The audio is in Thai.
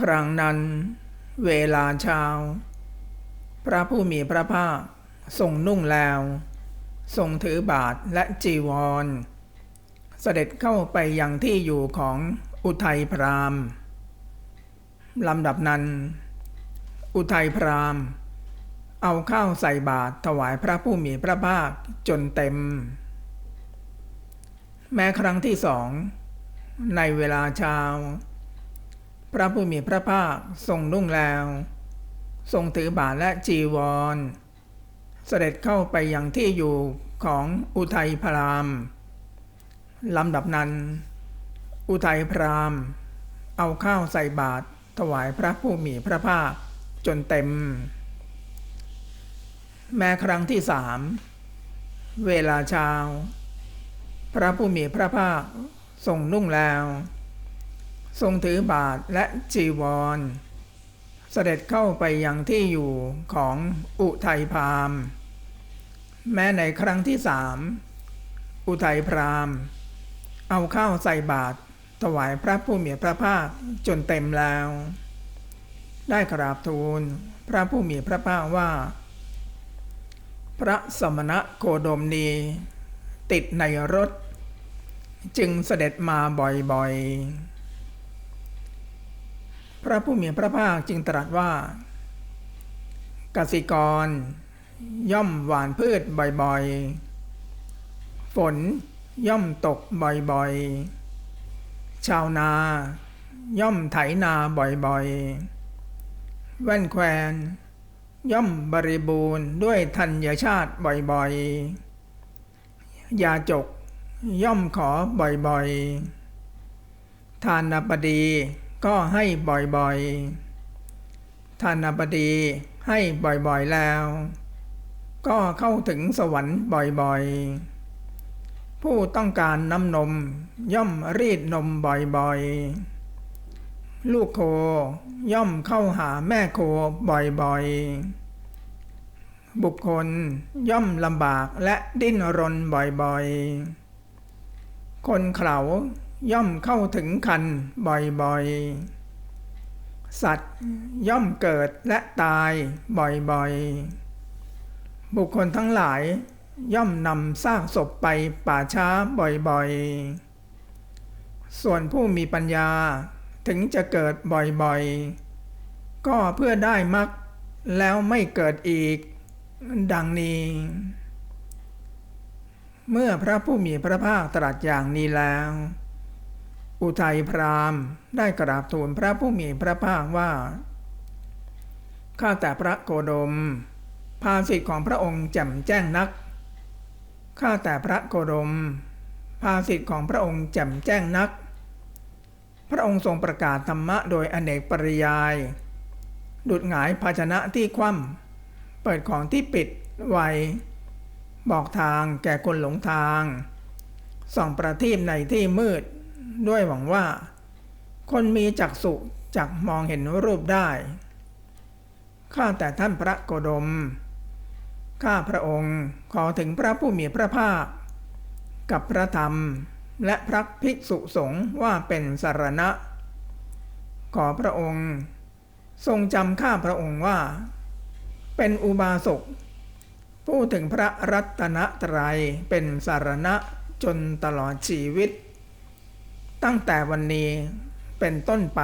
ครั้งนั้น เวลาเช้า พระผู้มีพระภาคทรงนุ่งแล้ว ทรงถือบาทและจีวร เสด็จเข้าไปยังที่อยู่ของอุทัยพรามณ์ลำดับนั้น อุทัยพรามณ์เอาข้าวใส่บาตรถวายพระผู้มีพระภาคจนเต็ม แม้ครั้งที่สอง ในเวลาเช้า พระผู้มีพระภาคทรงนุ่งแล้ว ทรงถือบาทและจีวร เสด็จเข้าไปยังที่อยู่ของอุทัยพรามณ์ลำดับนั้น อุทัยพรามณ์เอาข้าวใส่บาตรถวายพระผู้มีพระภาคจนเต็ม แม้ครั้งที่สามเวลาเช้า พระผู้มีพระภาคทรงนุ่งแล้ว ทรงถือบาทและจีวร เสด็จเข้าไปยังที่อยู่ของอุทัยพรามณ์แม้ในครั้งที่สามอุทัยพรามณ์เอาข้าวใส่บาตรถวายพระผู้มีพระภาคจนเต็มแล้ว ได้กราบทูลพระผู้มีพระภาคว่า พระสมณะโคดมนีติดในรถ จึงเสด็จมาบ่อยๆ พระผู้มีพระภาคจึงตรัสว่ากสิกร ย่อมหวานพืชบ่อยๆ ฝนย่อมตกบ่อยๆ ชาวนา ย่อมไถนาบ่อยๆ แว่นแควนย่อมบริบูรณ์ด้วยธัญชาติบ่อยๆ ยาจกย่อมขอบ่อยๆ ทานบดี ก็ให้บ่อยๆทานบดีให้บ่อยๆแล้ว ก็เข้าถึงสวรรค์บ่อยๆ ผู้ต้องการน้ำนมย่อมรีดนมบ่อยๆ ลูกโคย่อมเข้าหาแม่โคบ่อยๆ บุคคลย่อมลำบากและดิ้นรนบ่อยๆ คนเขา ย่อมเข้าถึงคันบ่อยๆ สัตว์ย่อมเกิดและตายบ่อยๆ บุคคลทั้งหลายย่อมนำซากศพไปป่าช้าบ่อยๆ ส่วนผู้มีปัญญาถึงจะเกิดบ่อยๆ ก็เพื่อได้มรรคแล้วไม่เกิดอีก ดังนี้ เมื่อพระผู้มีพระภาคตรัสอย่างนี้แล้ว อุทัยพรามณ์ได้กราบทูลพระผู้มีพระภาคว่าข้าแต่พระโคดม ภาสิทธิของพระองค์แจ่มแจ้งนักข้าแต่พระโคดม ภาสิทธิของพระองค์แจ่มแจ้งนัก พระองค์ทรงประกาศธรรมะโดยอเนกปริยาย ดุดหงายภาชนะที่คว่ำเปิดของที่ปิดไวบอกทางแก่คนหลงทาง ส่องประทีปในที่มืด ด้วยหวังว่า คนมีจักษุจักมองเห็นรูปได้ ข้าแต่ท่านพระโกดม ข้าพระองค์ขอถึงพระผู้มีพระภาค กับพระธรรมและพระภิกษุสงฆ์ว่าเป็นสารณะ ขอพระองค์ ทรงจำข้าพระองค์ว่า เป็นอุบาสกพูดถึงพระรัตนตรัยเป็นสารณะจนตลอดชีวิต ตั้งแต่วันนี้เป็นต้นไป